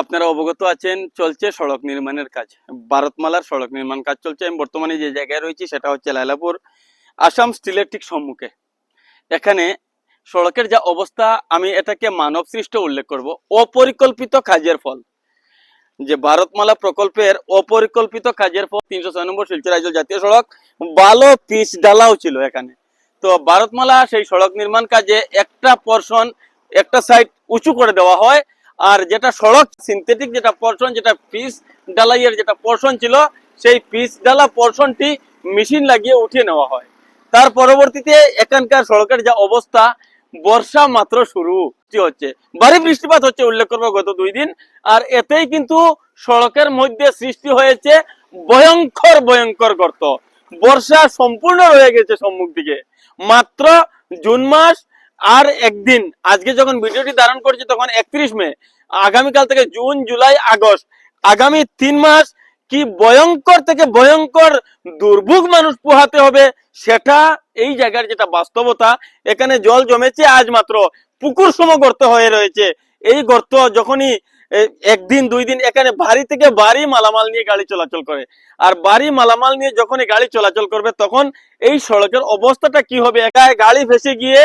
আপনারা অবগত আছেন, চলছে সড়ক নির্মাণের কাজ। ভারতমালার সড়ক নির্মাণ কাজ চলছে। আমি বর্তমানে যে জায়গায় রয়েছি সেটা হচ্ছে লাইলাপুর, আসাম স্টিলের ঠিক সম্মুখে। এখানে সড়কের যা অবস্থা, আমি এটাকে মানব সৃষ্ট উল্লেখ করব। অপরিকল্পিত কাজের ফল। যে ভারতমালা প্রকল্পের অপরিকল্পিত কাজের ফল, তিনশো ছয় নম্বর শিলচর আইজল জাতীয় সড়ক ভালো পিচ ডালাও ছিল এখানে। তো ভারতমালা সেই সড়ক নির্মাণ কাজে একটা পর্ষণ একটা সাইড উঁচু করে দেওয়া হয়। আর যেটা সড়ক সিনথেটিক যেটা পর্ষণ যেটা পিস ডালাইয়ের যেটা পর্ষণ ছিল, সেই পিস ডালা পর্ষণটি মেশিন লাগিয়ে উঠিয়ে নেওয়া হয়। তার পরবর্তীতে এখানকার সড়কের যা অবস্থা, বর্ষা মাত্র শুরু হচ্ছে। ভারী বৃষ্টিপাত হচ্ছে উল্লেখ করব গত দুই দিন, আর এতেই কিন্তু সড়কের মধ্যে সৃষ্টি হয়েছে ভয়ঙ্কর ভয়ঙ্কর গর্ত। বর্ষা সম্পূর্ণ রয়ে গেছে সম্মুখ দিকে। মাত্র জুন মাস আর একদিন, আজকে যখন ভিডিওটি ধারণ করছি তখন একত্রিশ মে, আগামীকাল থেকে জুন, জুলাই, আগস্ট। আগামী তিন মাস কি ভয়ঙ্কর থেকে ভয়ঙ্কর দুর্ভোগ মানুষ পোহাতে হবে সেটা এই জায়গার যেটা বাস্তবতা, এখানে জল জমেছে আজ মাত্র, পুকুর সম গর্ত হয়ে রয়েছে। এই গর্ত যখনই একদিন, দুই দিন, এখানে বাড়ি থেকে বাড়ি মালামাল নিয়ে গাড়ি চলাচল করে। আর বাড়ি মালামাল নিয়ে যখনই গাড়ি চলাচল করবে তখন এই সড়কের অবস্থাটা কি হবে? একাই গাড়ি ভেসে গিয়ে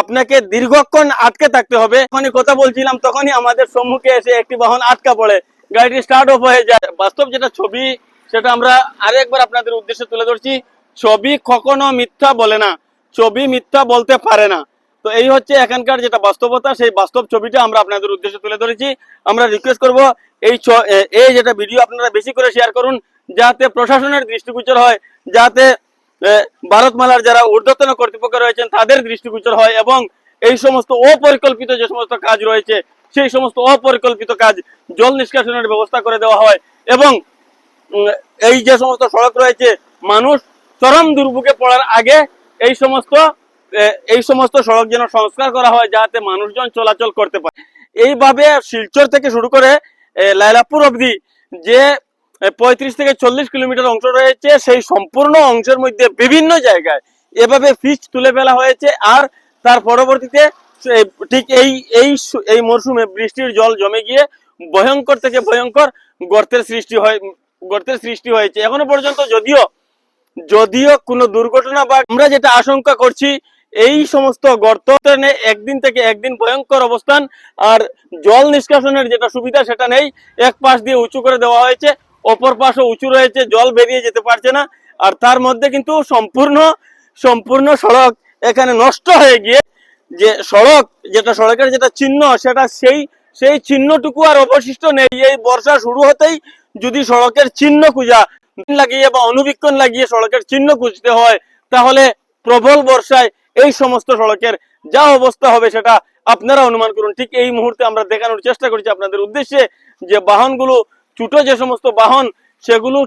আপনাকে দীর্ঘক্ষণ আটকে থাকতে হবে। যখনই কথা বলছিলাম, তখনই আমাদের সম্মুখে এসে একটি বাহন আটকা পড়ে। গাড়িটি স্টার্ট অফ হয়ে যায়। বাস্তব যেটা ছবি, সেটা আমরা আরেকবার আপনাদের উদ্দেশ্যে তুলে ধরছি। ছবি কখনো মিথ্যা বলে না। ছবি মিথ্যা বলতে পারে না। তো এই হচ্ছে এখানকার যেটা বাস্তবতা, সেই বাস্তব ছবিটা আমরা আপনাদের উদ্দেশ্যে তুলে ধরেছি। আমরা রিকোয়েস্ট করব এই এই যেটা ভিডিও আপনারা বেশি করে শেয়ার করুন, যাতে প্রশাসনের দৃষ্টিগোচর হয়, যাতে ভারতমালার যারা ঊর্ধ্বতন কর্তৃপক্ষ রয়েছেন, তাদের দৃষ্টিগোচর হয় এবং এই সমস্ত অপরিকল্পিত যে সমস্ত কাজ রয়েছে, সেই সমস্ত অপরিকল্পিত কাজ জল নিষ্কাশনের ব্যবস্থা করে দেওয়া হয় এবং এই যে সমস্ত সড়ক রয়েছে, মানুষ চরম দুর্ভোগে পড়ার আগে এই সমস্ত এই সমস্ত সড়ক যেন সংস্কার করা হয় যাতে মানুষজন চলাচল করতে পারে। এইভাবে শিলচর থেকে শুরু করে লাইলাপুর অবধি যে পঁয়ত্রিশ থেকে চল্লিশ কিলোমিটার অংশ রয়েছে, সেই সম্পূর্ণ অংশের মধ্যে বিভিন্ন জায়গায় এভাবে ফিচ তুলে ফেলা হয়েছে। আর তার পরবর্তীতে ঠিক এই এই এই মরশুমে বৃষ্টির জল জমে গিয়ে ভয়ঙ্কর থেকে ভয়ঙ্কর গর্তের সৃষ্টি হয়, গর্তের সৃষ্টি হয়েছে। এখনও পর্যন্ত যদিও যদিও কোনো দুর্ঘটনা বা আমরা যেটা আশঙ্কা করছি, এই সমস্ত গর্ত একদিন থেকে একদিন ভয়ঙ্কর অবস্থান আর জল নিষ্কাশনের যেটা সুবিধা সেটা নেই, এক পাশ দিয়ে উঁচু করে দেওয়া হয়েছে। অপর পাশও উঁচু রয়েছে, জল বেরিয়ে যেতে পারছে না। আর তার মধ্যে কিন্তু সম্পূর্ণ সম্পূর্ণ সড়ক এখানে নষ্ট হয়ে গিয়ে যে সড়ক, যেটা সড়কের যেটা চিহ্ন, সেটা সেই সেই চিহ্নটুকু আর অবশিষ্ট নেই। এই বর্ষা শুরু হতেই যদি সড়কের চিহ্ন খুঁজা, লাগিয়ে বা অনুবীক্ষণ লাগিয়ে সড়কের চিহ্ন খুঁজতে হয়, তাহলে প্রবল বর্ষায় এই সমস্ত সড়কের যা অবস্থা হবে সেটা আপনারা অনুমান করুন। ঠিক এই মুহূর্তে আমরা দেখানোর চেষ্টা করছি আপনাদের উদ্দেশ্যে যে বাহনগুলো ছোট যে সমস্ত বাহন সেগুলো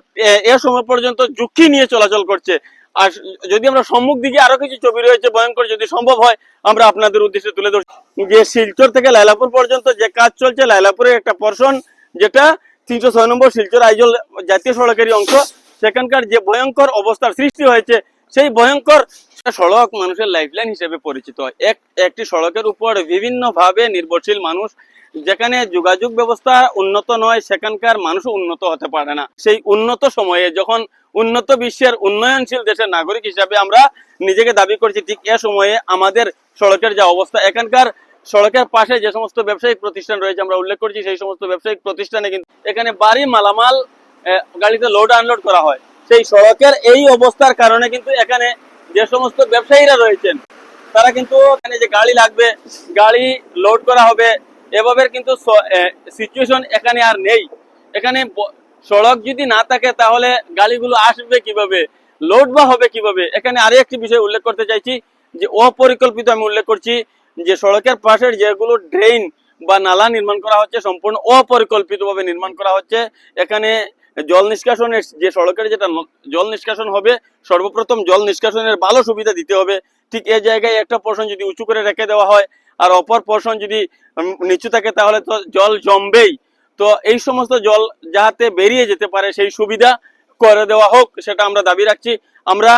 এ, সময় পর্যন্ত ঝুঁকি নিয়ে চলাচল করছে। আর যদি আমরা সম্মুখ দিকে আরও কিছু ছবি রয়েছে ভয়ঙ্কর যদি সম্ভব হয় আমরা আপনাদের উদ্দেশ্যে তুলে ধরছি। যে শিলচর থেকে লাইলাপুর পর্যন্ত যে কাজ চলছে লাইলাপুরের একটা পর্ষণ যেটা তিনশো ছয় নম্বর শিলচর আইজল জাতীয় সড়কেরই অংশ। সেখানকার যে ভয়ঙ্কর অবস্থার সৃষ্টি হয়েছে সেই ভয়ঙ্কর সড়ক মানুষের লাইফলাইন হিসেবে পরিচিত। এক, একটি সড়কের উপর বিভিন্ন ভাবে নির্ভরশীল মানুষ, যেখানে যোগাযোগ ব্যবস্থা উন্নত নয়, সেখানকার মানুষ উন্নত হতে পারে না। সেই উন্নত সময়ে যখন উন্নত বিশ্বের উন্নয়নশীল দেশের নাগরিক হিসাবে আমরা নিজেকে দাবি করছি, ঠিক এ সময়ে আমাদের সড়কের যা অবস্থা, এখানকার সড়কের পাশে যে সমস্ত ব্যবসায়িক প্রতিষ্ঠান রয়েছে আমরা উল্লেখ করছি, সেই সমস্ত ব্যবসায়িক প্রতিষ্ঠানে কিন্তু এখানে বাড়ি, মালামাল গাড়িতে লোড আনলোড করা হয়। সেই সড়কের এই অবস্থার কারণে কিন্তু এখানে যে সমস্ত ব্যবসায়ীরা রয়েছেন, তারা কিন্তু এখানে যে গাড়ি লাগবে, গাড়ি লোড করা হবে। এভাবে কিন্তু সিচুয়েশন এখানে আর নেই। এখানে সড়ক যদি না থাকে, তাহলে গাড়িগুলো আসবে কীভাবে? লোড বা হবে কীভাবে? এখানে আরও একটি বিষয় উল্লেখ করতে চাইছি, যে অপরিকল্পিত আমি উল্লেখ করছি, যে সড়কের পাশের যেগুলো ড্রেন বা নালা নির্মাণ করা হচ্ছে, সম্পূর্ণ অপরিকল্পিতভাবে নির্মাণ করা হচ্ছে। এখানে জল নিষ্কাশনের যে সড়কের যেটা জল নিষ্কাশন হবে, সর্বপ্রথম জল নিষ্কাশনের ভালো সুবিধা দিতে হবে। ঠিক এই জায়গায় একটা পোর্শন যদি উঁচু করে রেখে দেওয়া হয়, আর অপর পোর্শন যদি নিচু থাকে, তাহলে তো জল জমবেই। তো এই সমস্ত জল যাতে বেরিয়ে যেতে পারে, সেই সুবিধা করে দেওয়া হোক, সেটা আমরা দাবি রাখছি। আমরা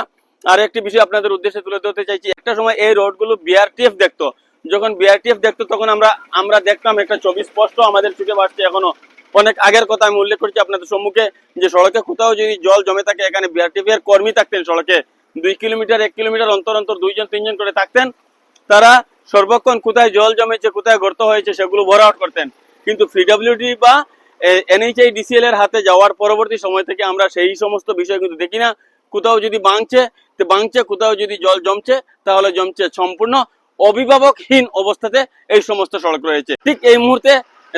আর একটি বিষয় আপনাদের উদ্দেশ্যে তুলে ধরতে চাইছি। একটা সময় এই রোডগুলো বিআরটিএফ দেখতো। যখন বিআরটিএফ দেখতো, তখন আমরা আমরা দেখতাম একটা ছবি স্পষ্ট আমাদের চোখে বাড়ছে এখনও। অনেক আগের কথা আমি উল্লেখ করছি আপনাদের সম্মুখে, যে সড়কে কোথাও যদি জল জমে থাকে, এখানে বিআরটিভি এর কর্মী থাকতেন সড়কে। দুই কিলোমিটার, এক কিলোমিটার অন্তর অন্তর দুইজন, তিনজন করে থাকতেন। তারা সর্বক্ষণ কোথায় জল জমেছে, কোথায় গর্ত হয়েছে, সেগুলো ভরা আউট করতেন। কিন্তু পিডব্লিউডি বা এনএইচআই ডিসিএল এর হাতে যাওয়ার পরবর্তী সময় থেকে আমরা সেই সমস্ত বিষয় কিন্তু দেখি না। কোথাও যদি বাংছে তো বাংছে কোথাও যদি জল জমছে, তাহলে জমছে সম্পূর্ণ অভিভাবকহীন অবস্থাতে এই সমস্ত সড়ক রয়েছে। ঠিক এই মুহূর্তে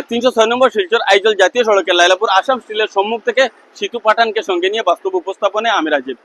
তিনশো ছয় নম্বর শিলচর আইজল জাতীয় সড়কের লাইলাপুর আসাম স্টিলের সম্মুখ থেকে সিতু পাঠানকে সঙ্গে নিয়ে বাস্তব উপস্থাপনে আমি রাজীব।